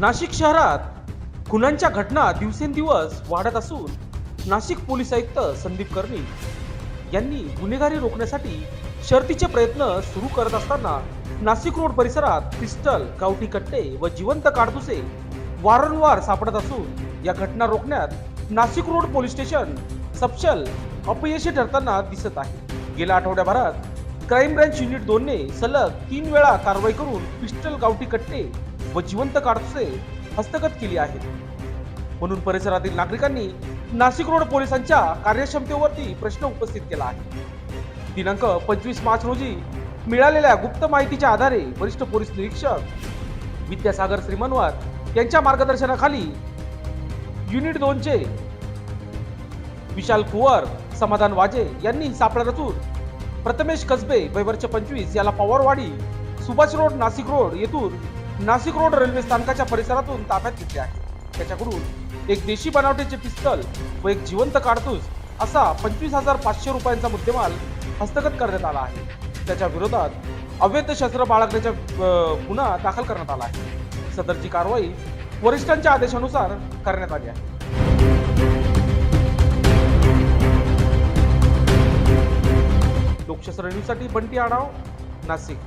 नाशिक शहरात खुनांच्या घटना दिवसेंदिवस वाढत असून नाशिक पोलीस आयुक्त संदीप कर्णिक यांनी गुन्हेगारी रोखण्यासाठी शर्तीचे प्रयत्न सुरू करत असताना नाशिक रोड परिसरात पिस्टल गावठी कट्टे व जिवंत काडतुसे वारंवार सापडत असून या घटना रोखण्यात नाशिक रोड पोलीस स्टेशन सपशल अपयशी ठरताना दिसत आहे. गेल्या आठवड्याभरात क्राईम ब्रँच युनिट दोनने सलग तीन वेळा कारवाई करून पिस्टल गावठी कट्टे व जिवंत काडतुसे हस्तगत केली आहेत म्हणून परिसरातील नागरिकांनी नाशिक रोड पोलिसांच्या कार्यक्षमतेवरती प्रश्न उपस्थित केला आहे. दिनांक पंचवीस मार्च रोजी मिळालेल्या गुप्त माहितीच्या आधारे वरिष्ठ पोलीस निरीक्षक विद्यासागर श्रीमनवार यांच्या मार्गदर्शनाखाली युनिट दोनचे विशाल कुवर समाधान वाजे यांनी सापळा रचून प्रथमेश कसबे वैवर्ष पंचवीस याला पवारवाडी सुभाष रोड नाशिक रोड येथून नाशिक रोड रेल्वे स्थानकाच्या परिसरातून ताब्यात घेतले आहे. त्याच्याकडून एक देशी बनावटीचे पिस्तल व एक जिवंत कारतूस असा पंचवीस हजार पाचशे रुपयांचा मुद्देमाल हस्तगत करण्यात आला आहे. त्याच्या विरोधात अवैध शस्त्र बाळगण्याचा गुन्हा दाखल करण्यात आला आहे. सदरची कारवाई वरिष्ठांच्या आदेशानुसार करण्यात आली आहे. लोकशास्त्र न्यूजसाठी बंटी आढाव नाशिक.